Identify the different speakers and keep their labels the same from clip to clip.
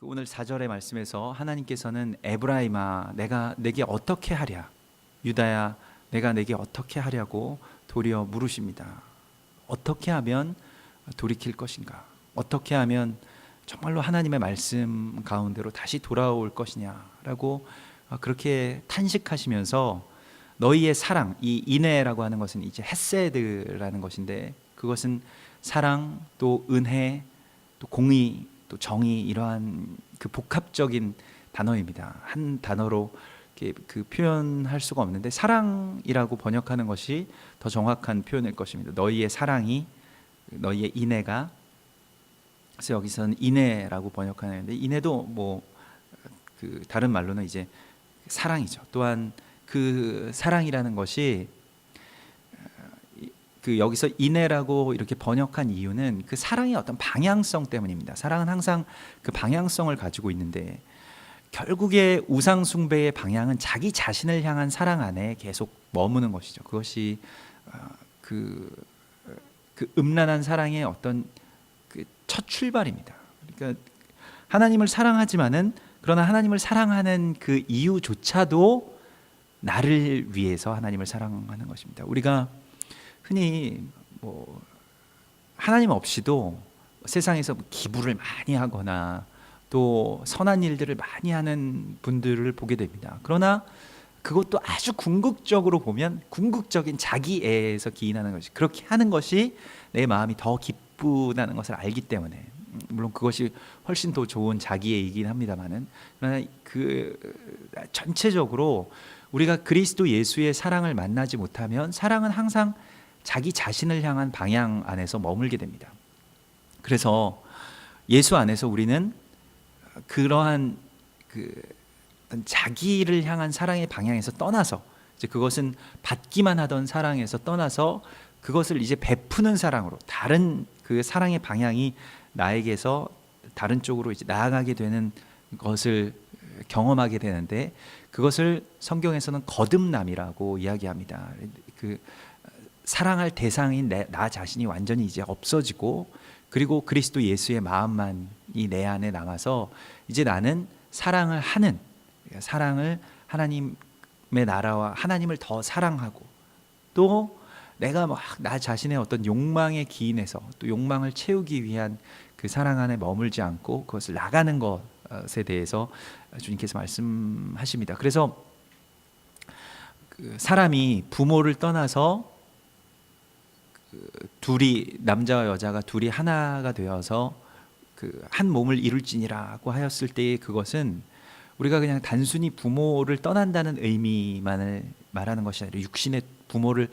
Speaker 1: 그 오늘 4절의 말씀에서 하나님께서는 에브라임아 내가 내게 어떻게 하랴 유다야 내가 내게 어떻게 하려고 도리어 물으십니다. 어떻게 하면 돌이킬 것인가? 어떻게 하면 정말로 하나님의 말씀 가운데로 다시 돌아올 것이냐라고 그렇게 탄식하시면서 너희의 사랑, 이 인애라고 하는 것은 이제 헤세드라는 것인데 그것은 사랑 또 은혜 또 공의 또 정의 이러한 그 복합적인 단어입니다. 한 단어로 그 표현할 수가 없는데 사랑이라고 번역하는 것이 더 정확한 표현일 것입니다. 너희의 사랑이 너희의 인애가 그래서 여기서는 인애라고 번역하는데 인애도 뭐 그 다른 말로는 이제 사랑이죠. 또한 그 사랑이라는 것이 그 여기서 인애라고 이렇게 번역한 이유는 그 사랑의 어떤 방향성 때문입니다. 사랑은 항상 그 방향성을 가지고 있는데 결국에 우상 숭배의 방향은 자기 자신을 향한 사랑 안에 계속 머무는 것이죠. 그것이 그, 그 음란한 사랑의 어떤 그 첫 출발입니다. 그러니까 하나님을 사랑하지만은 그러나 하나님을 사랑하는 그 이유조차도 나를 위해서 하나님을 사랑하는 것입니다. 우리가 흔히 뭐 하나님 없이도 세상에서 기부를 많이 하거나 또 선한 일들을 많이 하는 분들을 보게 됩니다. 그러나 그것도 아주 궁극적으로 보면 궁극적인 자기애에서 기인하는 것이 그렇게 하는 것이 내 마음이 더 기쁘다는 것을 알기 때문에 물론 그것이 훨씬 더 좋은 자기애이긴 합니다만은 그러나 그 전체적으로 우리가 그리스도 예수의 사랑을 만나지 못하면 사랑은 항상 자기 자신을 향한 방향 안에서 머물게 됩니다. 그래서 예수 안에서 우리는 그러한 그 자기를 향한 사랑의 방향에서 떠나서 이제 그것은 받기만 하던 사랑에서 떠나서 그것을 이제 베푸는 사랑으로 다른 그 사랑의 방향이 나에게서 다른 쪽으로 이제 나아가게 되는 것을 경험하게 되는데 그것을 성경에서는 거듭남이라고 이야기합니다. 그 사랑할 대상인 내, 나 자신이 완전히 이제 없어지고 그리고 그리스도 예수의 마음만이 내 안에 남아서 이제 나는 사랑을 하는 사랑을 하나님의 나라와 하나님을 더 사랑하고 또 내가 막 나 자신의 어떤 욕망에 기인해서 또 욕망을 채우기 위한 그 사랑 안에 머물지 않고 그것을 나가는 것에 대해서 주님께서 말씀하십니다. 그래서 그 사람이 부모를 떠나서 그 둘이 남자와 여자가 둘이 하나가 되어서 그 한 몸을 이룰지니라고 하였을 때 그것은 우리가 그냥 단순히 부모를 떠난다는 의미만을 말하는 것이 아니라 육신의 부모를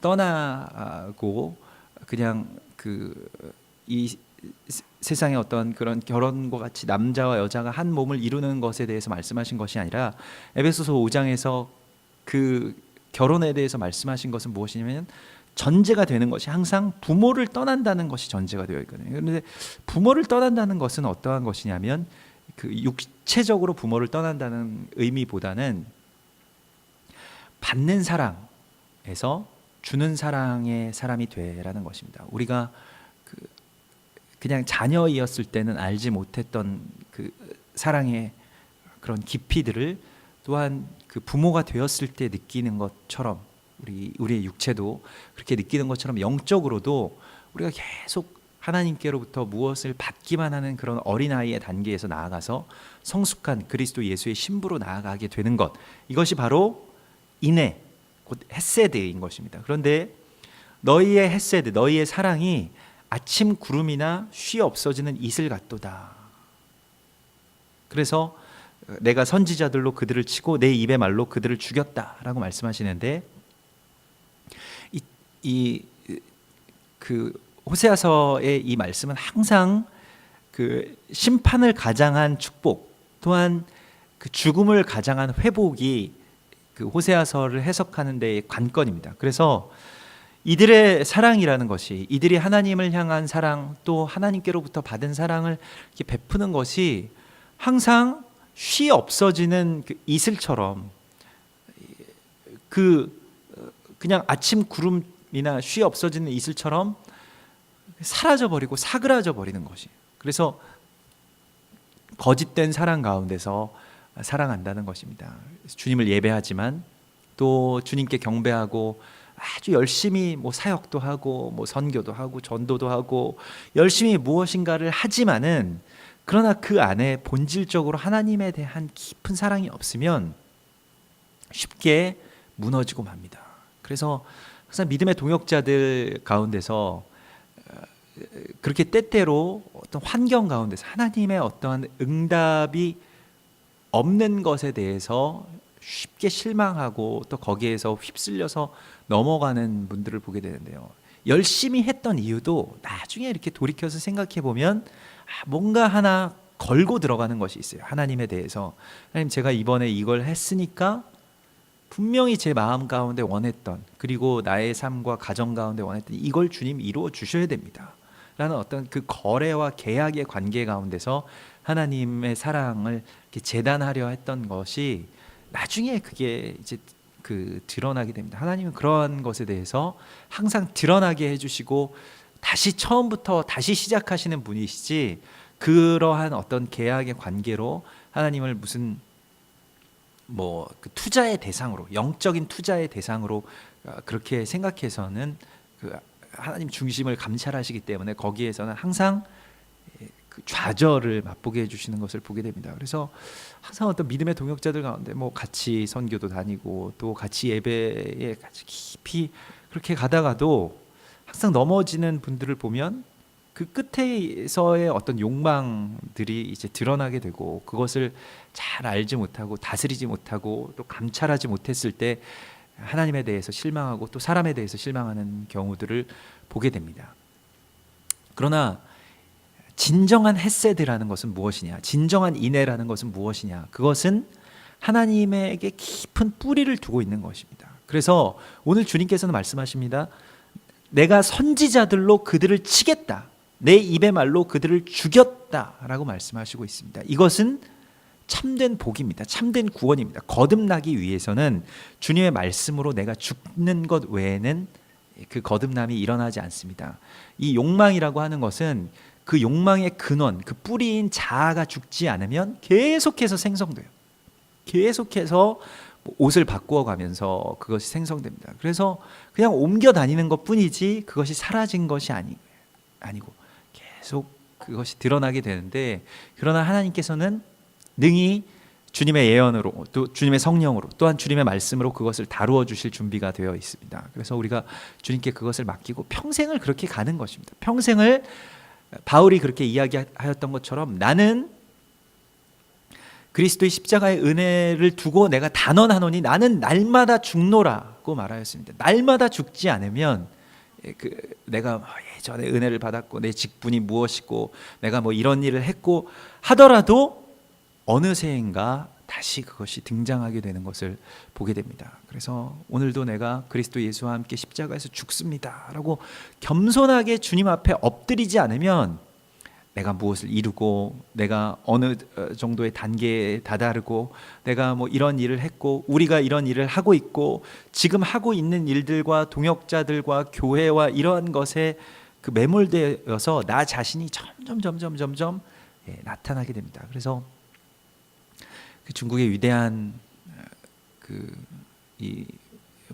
Speaker 1: 떠나고 그냥 그 이 세상의 어떤 그런 결혼과 같이 남자와 여자가 한 몸을 이루는 것에 대해서 말씀하신 것이 아니라 에베소서 5장에서 그 결혼에 대해서 말씀하신 것은 무엇이냐면 전제가 되는 것이 항상 부모를 떠난다는 것이 전제가 되어 있거든요. 그런데 부모를 떠난다는 것은 어떠한 것이냐면 그 육체적으로 부모를 떠난다는 의미보다는 받는 사랑에서 주는 사랑의 사람이 되라는 것입니다. 우리가 그 그냥 자녀이었을 때는 알지 못했던 그 사랑의 그런 깊이들을 또한 그 부모가 되었을 때 느끼는 것처럼 우리 우리의 육체도 그렇게 느끼는 것처럼 영적으로도 우리가 계속 하나님께로부터 무엇을 받기만 하는 그런 어린아이의 단계에서 나아가서 성숙한 그리스도 예수의 신부로 나아가게 되는 것 이것이 바로 인애 곧 헤세드인 것입니다. 그런데 너희의 헤세드 너희의 사랑이 아침 구름이나 쉬 없어지는 이슬 같도다. 그래서 내가 선지자들로 그들을 치고 내 입의 말로 그들을 죽였다라고 말씀하시는데 이 그 호세아서의 이 말씀은 항상 그 심판을 가장한 축복 또한 그 죽음을 가장한 회복이 그 호세아서를 해석하는 데의 관건입니다. 그래서 이들의 사랑이라는 것이 이들이 하나님을 향한 사랑 또 하나님께로부터 받은 사랑을 이렇게 베푸는 것이 항상 쉬 없어지는 그 이슬처럼 그 그냥 아침 구름 이나 쉬 없어지는 이슬처럼 사라져 버리고 사그라져 버리는 것이. 그래서 거짓된 사랑 가운데서 사랑한다는 것입니다. 주님을 예배하지만 또 주님께 경배하고 아주 열심히 뭐 사역도 하고 뭐 선교도 하고 전도도 하고 열심히 무엇인가를 하지만은 그러나 그 안에 본질적으로 하나님에 대한 깊은 사랑이 없으면 쉽게 무너지고 맙니다. 그래서 항상 믿음의 동역자들 가운데서 어, 그렇게 때때로 어떤 환경 가운데서 하나님의 어떠한 응답이 없는 것에 대해서 쉽게 실망하고 또 거기에서 휩쓸려서 넘어가는 분들을 보게 되는데요. 열심히 했던 이유도 나중에 이렇게 돌이켜서 생각해 보면 아, 뭔가 하나 걸고 들어가는 것이 있어요. 하나님에 대해서 하나님 제가 이번에 이걸 했으니까 분명히 제 마음 가운데 원했던 그리고 나의 삶과 가정 가운데 원했던 이걸 주님 이루어 주셔야 됩니다. 라는 어떤 그 거래와 계약의 관계 가운데서 하나님의 사랑을 재단하려 했던 것이 나중에 그게 이제 그 드러나게 됩니다. 하나님은 그러한 것에 대해서 항상 드러나게 해주시고 다시 처음부터 다시 시작하시는 분이시지 그러한 어떤 계약의 관계로 하나님을 무슨 뭐 그 투자의 대상으로 영적인 투자의 대상으로 어, 그렇게 생각해서는 그 하나님 중심을 감찰하시기 때문에 거기에서는 항상 예, 그 좌절을 맛보게 해주시는 것을 보게 됩니다. 그래서 항상 어떤 믿음의 동역자들 가운데 뭐 같이 선교도 다니고 또 같이 예배에 같이 깊이 그렇게 가다가도 항상 넘어지는 분들을 보면 그 끝에서의 어떤 욕망들이 이제 드러나게 되고 그것을 잘 알지 못하고 다스리지 못하고 또 감찰하지 못했을 때 하나님에 대해서 실망하고 또 사람에 대해서 실망하는 경우들을 보게 됩니다. 그러나 진정한 햇세드라는 것은 무엇이냐? 진정한 인애라는 것은 무엇이냐? 그것은 하나님에게 깊은 뿌리를 두고 있는 것입니다. 그래서 오늘 주님께서는 말씀하십니다. 내가 선지자들로 그들을 치겠다. 내 입의 말로 그들을 죽였다라고 말씀하시고 있습니다. 이것은 참된 복입니다. 참된 구원입니다. 거듭나기 위해서는 주님의 말씀으로 내가 죽는 것 외에는 그 거듭남이 일어나지 않습니다. 이 욕망이라고 하는 것은 그 욕망의 근원, 그 뿌리인 자아가 죽지 않으면 계속해서 생성돼요. 계속해서 뭐 옷을 바꾸어 가면서 그것이 생성됩니다. 그래서 그냥 옮겨 다니는 것 뿐이지 그것이 사라진 것이 아니, 아니고 계속 그것이 드러나게 되는데 그러나 하나님께서는 능히 주님의 예언으로 또 주님의 성령으로 또한 주님의 말씀으로 그것을 다루어 주실 준비가 되어 있습니다. 그래서 우리가 주님께 그것을 맡기고 평생을 그렇게 가는 것입니다. 평생을 바울이 그렇게 이야기하였던 것처럼 나는 그리스도의 십자가의 은혜를 두고 내가 단언하노니 나는 날마다 죽노라고 말하였습니다. 날마다 죽지 않으면 그 내가 예전에 은혜를 받았고 내 직분이 무엇이고 내가 뭐 이런 일을 했고 하더라도 어느새인가 다시 그것이 등장하게 되는 것을 보게 됩니다. 그래서 오늘도 내가 그리스도 예수와 함께 십자가에서 죽습니다라고 겸손하게 주님 앞에 엎드리지 않으면 내가 무엇을 이루고 내가 어느 정도의 단계에 다다르고 내가 뭐 이런 일을 했고 우리가 이런 일을 하고 있고 지금 하고 있는 일들과 동역자들과 교회와 이러한 것에 그 매몰되어서 나 자신이 점점 점점 점점 예, 나타나게 됩니다. 그래서 그 중국의 위대한 그 이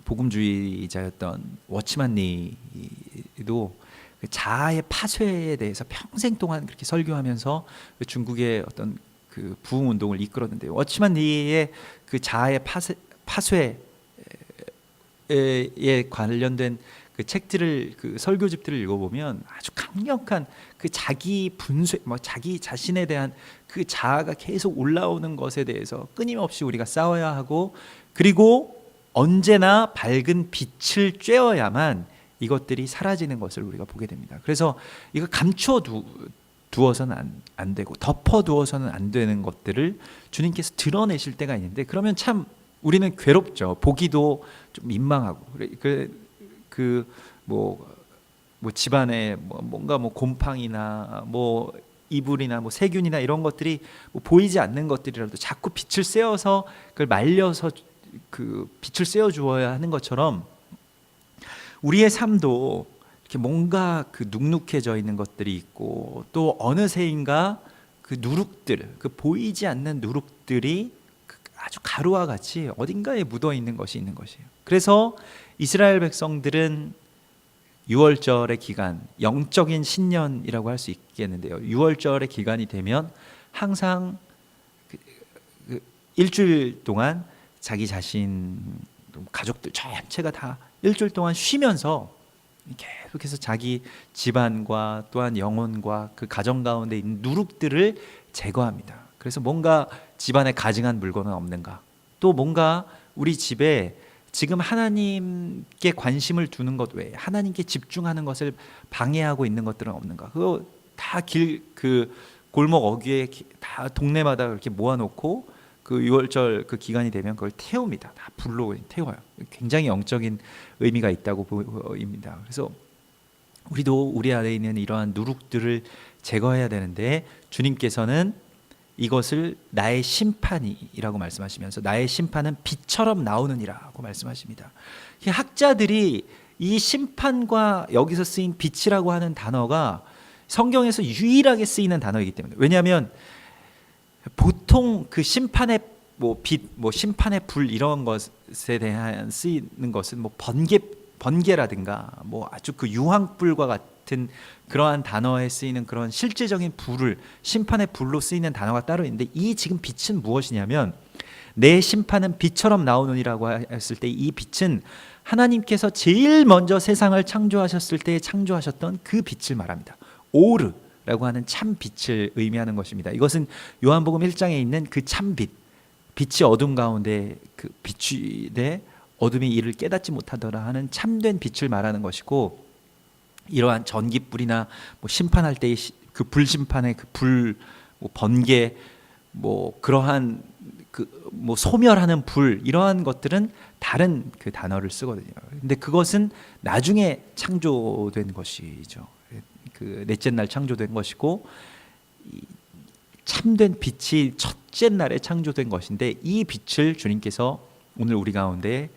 Speaker 1: 복음주의자였던 워치만 리도 그 자아의 파쇄에 대해서 평생 동안 그렇게 설교하면서 그 중국의 어떤 그 부흥 운동을 이끌었는데 워치만 리의 그 자아의 파쇄, 파쇄에 관련된 그 책들을 그 설교집들을 읽어보면 아주 강력한 그 자기 분쇄, 뭐 자기 자신에 대한 그 자아가 계속 올라오는 것에 대해서 끊임없이 우리가 싸워야 하고 그리고 언제나 밝은 빛을 쬐어야만 이것들이 사라지는 것을 우리가 보게 됩니다. 그래서 이거 감춰 두, 두어서는 안, 안 되고 덮어 두어서는 안 되는 것들을 주님께서 드러내실 때가 있는데 그러면 참 우리는 괴롭죠. 보기도 좀 민망하고 그 그뭐 뭐 집안에 뭐 뭔가 뭐 곰팡이나 뭐 이불이나 뭐 세균이나 이런 것들이 뭐 보이지 않는 것들이라도 자꾸 빛을 쐬어서 그걸 말려서 그 빛을 쐬어 주어야 하는 것처럼 우리의 삶도 이렇게 뭔가 그 눅눅해져 있는 것들이 있고 또 어느새인가 그 누룩들, 그 보이지 않는 누룩들이 그 아주 가루와 같이 어딘가에 묻어 있는 것이 있는 것이에요. 그래서 이스라엘 백성들은 6월절의 기간, 영적인 신년이라고 할 수 있겠는데요. 6월절의 기간이 되면 항상 그, 그 일주일 동안 자기 자신, 가족들 전체가 다 일주일 동안 쉬면서 계속해서 자기 집안과 또한 영혼과 그 가정 가운데 있는 누룩들을 제거합니다. 그래서 뭔가 집안에 가증한 물건은 없는가? 또 뭔가 우리 집에 지금 하나님께 관심을 두는 것 외에 하나님께 집중하는 것을 방해하고 있는 것들은 없는가? 그거 다 길 그 골목 어귀에 기- 다 동네마다 이렇게 모아놓고 그 6월절 그 기간이 되면 그걸 태웁니다. 다 불로 태워요. 굉장히 영적인 의미가 있다고 보입니다. 그래서 우리도 우리 안에 있는 이러한 누룩들을 제거해야 되는데 주님께서는 이것을 나의 심판이라고 말씀하시면서 나의 심판은 빛처럼 나오느니라고 말씀하십니다. 이 학자들이 이 심판과 여기서 쓰인 빛이라고 하는 단어가 성경에서 유일하게 쓰이는 단어이기 때문에 왜냐하면 보통 그 심판의 뭐 빛, 뭐 심판의 불 이런 것에 대한 쓰이는 것은 뭐 번개 번개라든가 뭐 아주 그 유황불과 같은 그러한 단어에 쓰이는 그런 실제적인 불을 심판의 불로 쓰이는 단어가 따로 있는데 이 지금 빛은 무엇이냐면 내 심판은 빛처럼 나오느니라고 했을 때 이 빛은 하나님께서 제일 먼저 세상을 창조하셨을 때 창조하셨던 그 빛을 말합니다. 오르 라고 하는 참 빛을 의미하는 것입니다. 이것은 요한복음 1장에 있는 그 참 빛, 빛이 어둠 가운데 그 비추되 어둠이 이를 깨닫지 못하더라 하는 참된 빛을 말하는 것이고 이러한 전기불이나 뭐 심판할 때의 그 불심판의 그불 뭐 번개 뭐 그러한 그 뭐 소멸하는 불 이러한 것들은 다른 그 단어를 쓰거든요. 근데 그것은 나중에 창조된 것이죠. 그 넷째 날 창조된 것이고 이 참된 빛이 첫째 날에 창조된 것인데 이 빛을 주님께서 오늘 우리 가운데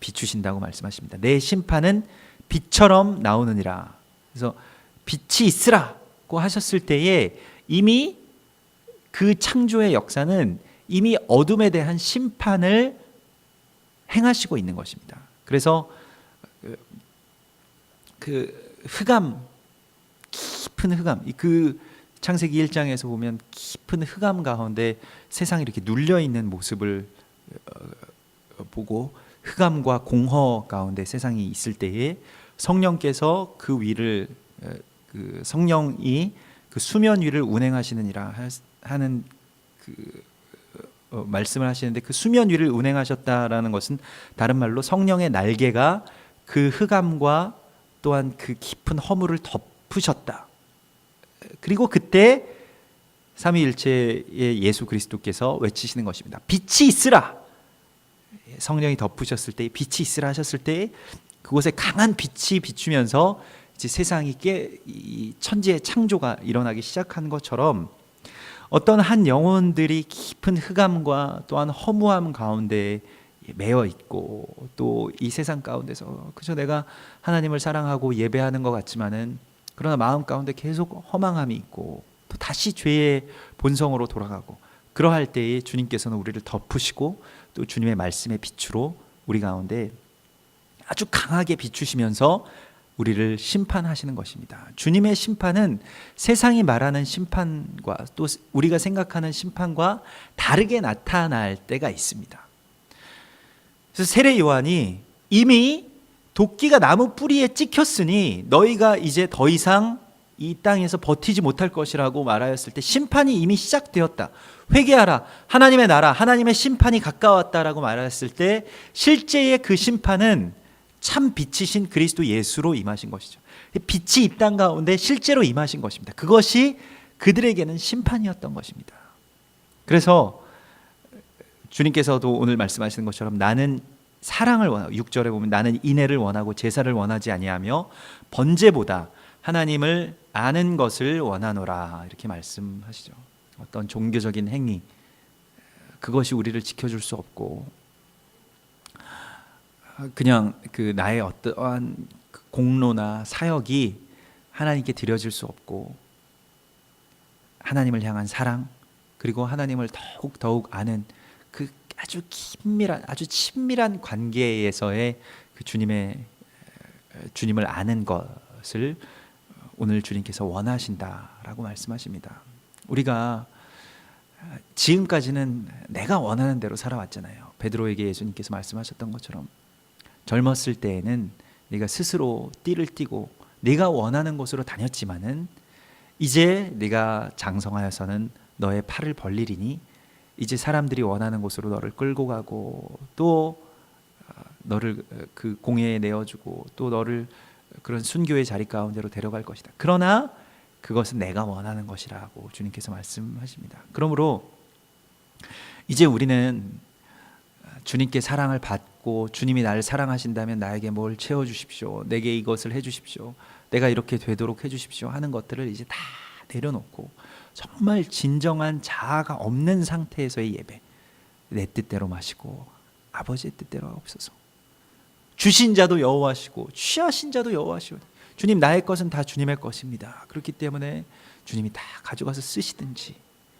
Speaker 1: 비추신다고 말씀하십니다. 내 심판은 빛처럼 나오느니라. 그래서 빛이 있으라고 하셨을 때에 이미 그 창조의 역사는 이미 어둠에 대한 심판을 행하시고 있는 것입니다. 그래서 그- 그 흑암 깊은 흑암. 그 창세기 1장에서 보면 깊은 흑암 가운데 세상이 이렇게 눌려 있는 모습을 어, 보고 흑암과 공허 가운데 세상이 있을 때에 성령께서 그 위를 어, 그 성령이 그 수면 위를 운행하시느니라 하- 하는 그 어, 말씀을 하시는데 그 수면 위를 운행하셨다라는 것은 다른 말로 성령의 날개가 그 흑암과 또한 그 깊은 허물을 덮 으셨다. 그리고 그때 삼위일체의 예수 그리스도께서 외치시는 것입니다. 빛이 있으라. 성령이 덮으셨을 때 빛이 있으라 하셨을 때 그곳에 강한 빛이 비추면서 이제 세상이 깨, 이 천지의 창조가 일어나기 시작한 것처럼 어떤 한 영혼들이 깊은 흑암과 또한 허무함 가운데 매여 있고 또 이 세상 가운데서 그저 내가 하나님을 사랑하고 예배하는 것 같지만은 그러나 마음 가운데 계속 허망함이 있고 또 다시 죄의 본성으로 돌아가고 그러할 때에 주님께서는 우리를 덮으시고 또 주님의 말씀의 빛으로 우리 가운데 아주 강하게 비추시면서 우리를 심판하시는 것입니다. 주님의 심판은 세상이 말하는 심판과 또 우리가 생각하는 심판과 다르게 나타날 때가 있습니다. 그래서 세례 요한이 이미 도끼가 나무 뿌리에 찍혔으니 너희가 이제 더 이상 이 땅에서 버티지 못할 것이라고 말하였을 때 심판이 이미 시작되었다. 회개하라. 하나님의 나라, 하나님의 심판이 가까웠다라고 말하였을 때 실제의 그 심판은 참 빛이신 그리스도 예수로 임하신 것이죠. 빛이 이 땅 가운데 실제로 임하신 것입니다. 그것이 그들에게는 심판이었던 것입니다. 그래서 주님께서도 오늘 말씀하시는 것처럼 나는 사랑을 원하고 6절에 보면 나는 인애를 원하고 제사를 원하지 아니하며 번제보다 하나님을 아는 것을 원하노라 이렇게 말씀하시죠. 어떤 종교적인 행위 그것이 우리를 지켜줄 수 없고 그냥 그 나의 어떠한 그 공로나 사역이 하나님께 드려질 수 없고 하나님을 향한 사랑 그리고 하나님을 더욱 더욱 아는 그 아주 긴밀한 아주 친밀한 관계에서의 그 주님의 주님을 아는 것을 오늘 주님께서 원하신다라고 말씀하십니다. 우리가 지금까지는 내가 원하는 대로 살아왔잖아요. 베드로에게 예수님께서 말씀하셨던 것처럼 젊었을 때에는 네가 스스로 띠를 띠고 네가 원하는 곳으로 다녔지만은 이제 네가 장성하여서는 너의 팔을 벌리리니 이제 사람들이 원하는 곳으로 너를 끌고 가고 또 어, 너를 그 공회에 내어주고 또 너를 그런 순교의 자리 가운데로 데려갈 것이다. 그러나 그것은 내가 원하는 것이라고 주님께서 말씀하십니다. 그러므로 이제 우리는 주님께 사랑을 받고 주님이 나를 사랑하신다면 나에게 뭘 채워 주십시오. 내게 이것을 해 주십시오. 내가 이렇게 되도록 해 주십시오 하는 것들을 이제 다 내려놓고 정말 진정한 자아가 없는 상태에서의 예배. 내 뜻대로 마시고 아버지의 뜻대로 없어서. 주신 자도 여호와시고 취하신 자도 여호와시오. 주님 나의 것은 다 주님의 것입니다. 그렇기 때문에 주님이 다 가져가서 쓰시든지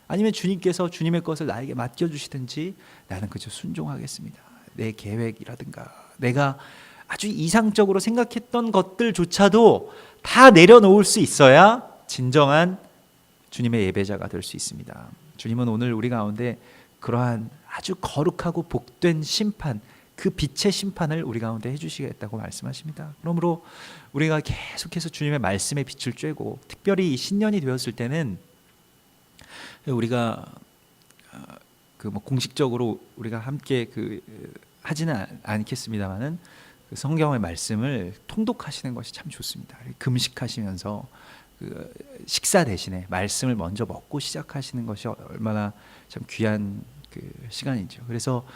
Speaker 1: 아니면 주님께서 주님의 것을 나에게 맡겨 주시든지 나는 그저 순종하겠습니다. 내 계획이라든가 내가 아주 이상적으로 생각했던 것들조차도 다 내려놓을 수 있어야 진정한 주님의 예배자가 될 수 있습니다. 주님은 오늘 우리 가운데 그러한 아주 거룩하고 복된 심판, 그 빛의 심판을 우리 가운데 해주시겠다고 말씀하십니다. 그러므로 우리가 계속해서 주님의 말씀의 빛을 쬐고, 특별히 이 신년이 되었을 때는 우리가 그 뭐 공식적으로 우리가 함께 그 하지는 않겠습니다만은 그 성경의 말씀을 통독하시는 것이 참 좋습니다. 금식하시면서 그 식사 대신에 말씀을 먼저 먹고 시작하시는 것이 얼마나 참 귀한 그 시간이죠. 그래서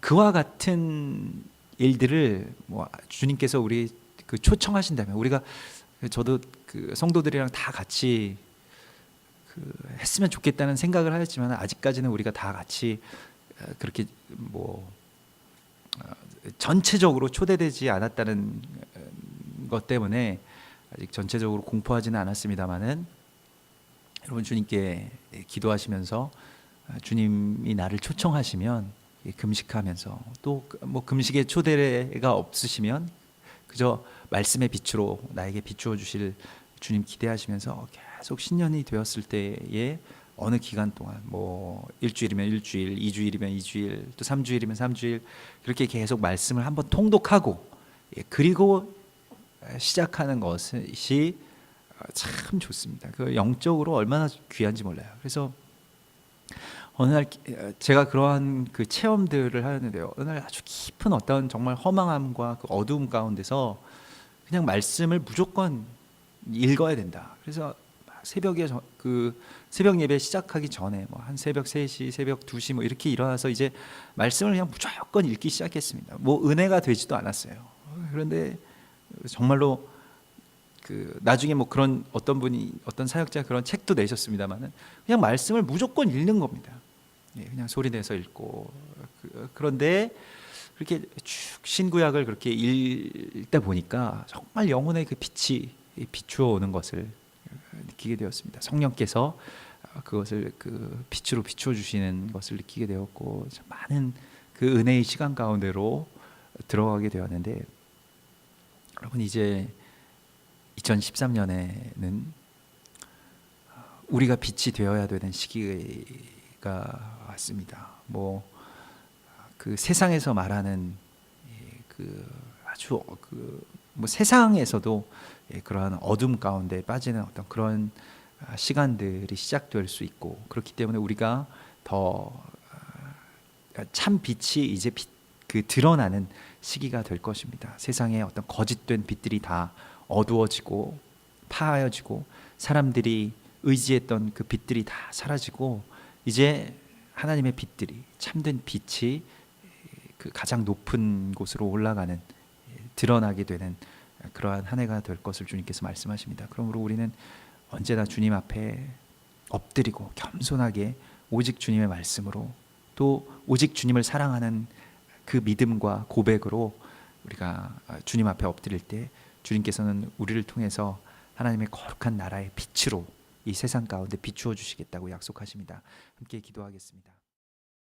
Speaker 1: 그와 같은 일들을 뭐 주님께서 우리 그 초청하신다면 우리가 저도 그 성도들이랑 다 같이 그 했으면 좋겠다는 생각을 하였지만 아직까지는 우리가 다 같이 그렇게 뭐 전체적으로 초대되지 않았다는 것 때문에 아직 전체적으로 공포하지는 않았습니다만은 여러분 주님께 기도하시면서 주님이 나를 초청하시면 금식하면서 또 뭐 금식의 초대가 없으시면 그저 말씀의 빛으로 나에게 비추어 주실 주님 기대하시면서 계속 신년이 되었을 때에 어느 기간 동안 뭐 일주일이면 일주일, 이주일이면 이주일, 또 삼주일이면 삼주일 그렇게 계속 말씀을 한번 통독하고 예, 그리고 시작하는 것이 참 좋습니다. 그 영적으로 얼마나 귀한지 몰라요. 그래서 어느 날 제가 그러한 그 체험들을 하는데요. 어느 날 아주 깊은 어떤 정말 허망함과 그 어두움 가운데서 그냥 말씀을 무조건 읽어야 된다. 그래서 새벽에 저, 그 새벽 예배 시작하기 전에 뭐 한 새벽 3시, 새벽 2시 뭐 이렇게 일어나서 이제 말씀을 그냥 무조건 읽기 시작했습니다. 뭐 은혜가 되지도 않았어요. 그런데 정말로 그 나중에 뭐 그런 어떤 분이 어떤 사역자 그런 책도 내셨습니다만은 그냥 말씀을 무조건 읽는 겁니다. 예, 그냥 소리 내서 읽고 그, 그런데 그렇게 쭉 신구약을 그렇게 읽다 보니까 정말 영혼의 그 빛이 비추어 오는 것을 느끼게 되었습니다. 성령께서 그것을 그 빛으로 비추어 주시는 것을 느끼게 되었고 많은 그 은혜의 시간 가운데로 들어가게 되었는데 여러분 이제 2013년에는 우리가 빛이 되어야 되는 시기가 왔습니다. 뭐 그 세상에서 말하는 그 아주 그 뭐 세상에서도 그러한 어둠 가운데 빠지는 어떤 그런 시간들이 시작될 수 있고 그렇기 때문에 우리가 더 참 빛이 이제 빛, 그 드러나는 시기가 될 것입니다. 세상에 어떤 거짓된 빛들이 다 어두워지고 파하여지고 사람들이 의지했던 그 빛들이 다 사라지고 이제 하나님의 빛들이 참된 빛이 그 가장 높은 곳으로 올라가는 드러나게 되는 그러한 한 해가 될 것을 주님께서 말씀하십니다. 그러므로 우리는 언제나 주님 앞에 엎드리고 겸손하게 오직 주님의 말씀으로 또 오직 주님을 사랑하는 그 믿음과 고백으로 우리가 주님 앞에 엎드릴 때 주님께서는 우리를 통해서 하나님의 거룩한 나라의 빛으로 이 세상 가운데 비추어 주시겠다고 약속하십니다. 함께 기도하겠습니다.